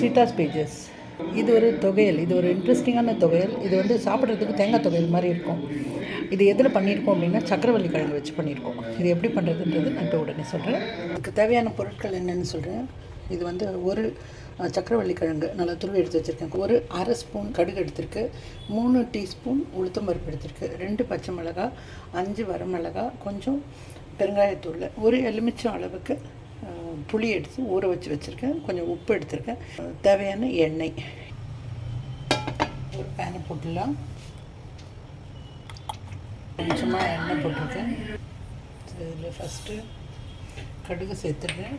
Seetha's pages இது ஒரு தொகையல் இது ஒரு இன்ட்ரெஸ்டிங்கான தொகையல். இது வந்து சாப்பிட்றதுக்கு தேங்காய் தொகையல் மாதிரி இருக்கும். இது எதில் பண்ணியிருக்கோம் அப்படின்னா சக்கரவள்ளி கிழங்கு வச்சு பண்ணியிருக்கோம். இது எப்படி பண்ணுறதுன்றது நான் இப்போ உடனே சொல்கிறேன் இதுக்கு தேவையான பொருட்கள் என்னென்னு சொல்கிறேன் இது வந்து ஒரு சக்கரவள்ளி கிழங்கு. நல்லா துருவி எடுத்து வச்சுருக்கேன். ஒரு அரை ஸ்பூன் கடுகு எடுத்திருக்கு. மூணு டீஸ்பூன் உளுத்தம்பருப்பு எடுத்திருக்கு. ரெண்டு பச்சை மிளகாய் அஞ்சு வரமிளகாய் கொஞ்சம் பெருங்காயத்தூள். ஒரு எலுமிச்சம் அளவுக்கு புளி எடுத்து ஊற வச்சு வச்சுருக்கேன். கொஞ்சம் உப்பு எடுத்திருக்கேன். தேவையான எண்ணெய். ஒரு பேனை போட்டுடலாம். கொஞ்சமாக எண்ணெய் போட்டிருக்கேன். இதில் ஃபஸ்ட்டு கடுகு சேர்த்துடுறேன்.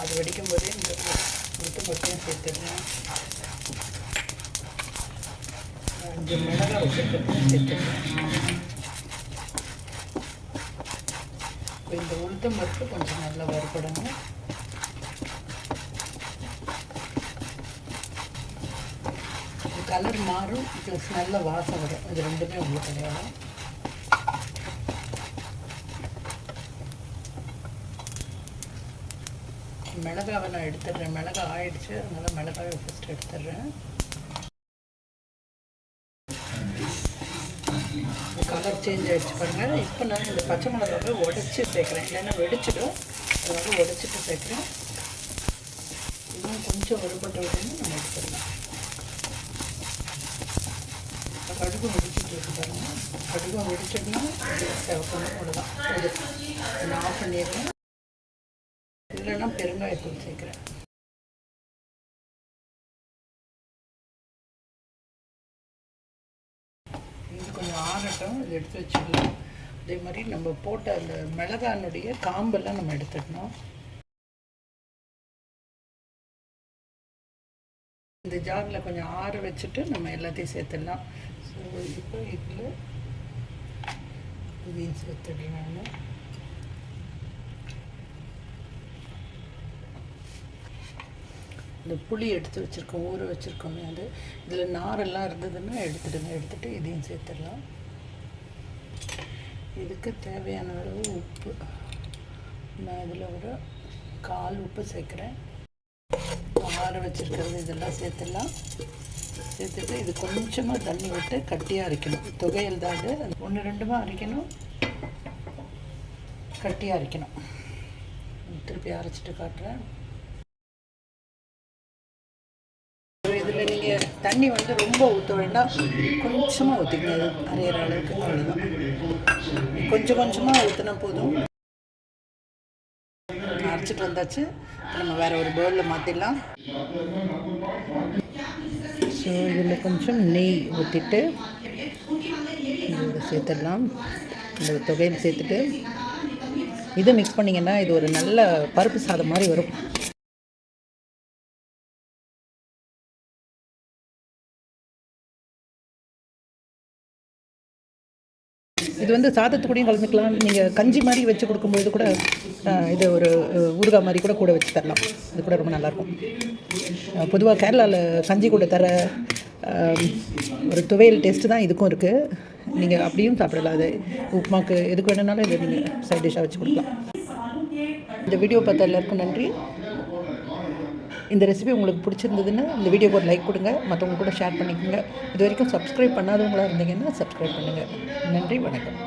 அது வெடிக்கும் போதே இந்த முத்து மொட்டையும் சேர்த்துடுறேன். அஞ்சு மிளகா வச்சுருக்கேன் இந்த உளுத்தம் மட்டும் கொஞ்சம் நல்லா வறுபடணும் கலர் மாறும் ப்ளஸ் நல்ல வாசம் வரும் இது ரெண்டுமே உங்களுக்கு கிடையாது மிளகாவை நான் எடுத்துடுறேன். மிளகா ஆயிடுச்சு. அதனால மிளகாவை ஃபஸ்ட் எடுத்துடுறேன். கலர் சேஞ்ச் ஆகிடுச்சு பாருங்கள் இப்போ நான் இந்த பச்சை மிளகாவை உடச்சி சேர்க்குறேன். இல்லைன்னா வெடிச்சிடும். அதனால் உடச்சிட்டு சேர்க்குறேன். இன்னும் கொஞ்சம் வறுபட்ட உடனே நம்ம எடுத்துடலாம் கடுகு வெடிச்சிட்டு இருக்கு பாருங்கள் கடுகு வெடிச்சிடணும் சேவக்கணும் அவ்வளோதான் நான் ஆஃப் பண்ணிடுறேன். இது கொஞ்சம் ஆறட்டும் இது எடுத்து வச்சுக்கலாம். அதே மாதிரி நம்ம போட்ட அந்த மிளகானுடைய காம்பெல்லாம் நம்ம எடுத்துடணும் இந்த ஜாரில் கொஞ்சம் ஆற வச்சுட்டு நம்ம எல்லாத்தையும் சேர்த்துடலாம். ஸோ இப்போ இதில் இதையும் சேர்த்துடுறேன் நான் இந்த புளி எடுத்து வச்சுருக்கோம் ஊற வச்சுருக்கோமே அது. இதில் நாரெல்லாம் இருந்ததுன்னா எடுத்துடுங்க. எடுத்துகிட்டு இதையும் சேர்த்துடலாம். இதுக்கு தேவையான அளவு உப்பு. நான் இதில் ஒரு கால் உப்பு சேர்க்குறேன். ஆற வச்சுருக்கிறது இதெல்லாம் சேர்த்துடலாம். சேர்த்துட்டு இது கொஞ்சமாக தண்ணி விட்டு கட்டியாக அரைக்கணும். தொகையில் தான் இது. ஒன்று ரெண்டுமா அரைக்கணும். கட்டியாக அரைக்கணும். திருப்பி அரைச்சிட்டு காட்டுறேன். இதில் நீங்கள் தண்ணி வந்து ரொம்ப ஊற்ற வேண்டாம். கொஞ்சமாக ஊற்றிக்கணும் அது அரையிற அளவுக்கு. அவ்வளோதான் கொஞ்சம் கொஞ்சமாக ஊற்றினா போதும். அரைச்சிட்டு வந்தாச்சு. நம்ம வேறு ஒரு பவுலில் மாற்றிடலாம் ஸோ இதில் கொஞ்சம் நெய் ஊற்றிட்டு சேர்த்துடலாம். இந்த தொகையில் சேர்த்துட்டு இதை மிக்ஸ் பண்ணிங்கன்னா இது ஒரு நல்ல பருப்பு சாதம் மாதிரி வரும். இது வந்து சாதத்துக்கூடையும் கலந்துக்கலாம். நீங்கள் கஞ்சி மாதிரி வச்சு கொடுக்கும்போது கூட இது ஒரு ஊறுகாய் மாதிரி கூட கூட வச்சு தரலாம். இது கூட ரொம்ப நல்லாயிருக்கும். பொதுவாக கேரளாவில் கஞ்சி கூட தர ஒரு துவையல் டேஸ்ட்டு தான் இதுக்கும் இருக்குது நீங்கள் அப்படியும் சாப்பிடலாம். அது உப்புமாக்கு எதுக்கு வேணும்னாலும் இதை நீங்கள் சைட் டிஷ்ஷாக வச்சு கொடுக்கலாம். இந்த வீடியோ பார்த்த எல்லாருக்கும் நன்றி. இந்த ரெசிபி உங்களுக்கு பிடிச்சிருந்ததுன்னா இந்த வீடியோக்கு ஒரு லைக் கொடுங்க. மற்றவங்க கூட ஷேர் பண்ணிக்கோங்க. இது வரைக்கும் சப்ஸ்கிரைப் பண்ணாதவங்களா இருந்தீங்கன்னா சப்ஸ்கிரைப் பண்ணுங்கள் நன்றி வணக்கம்.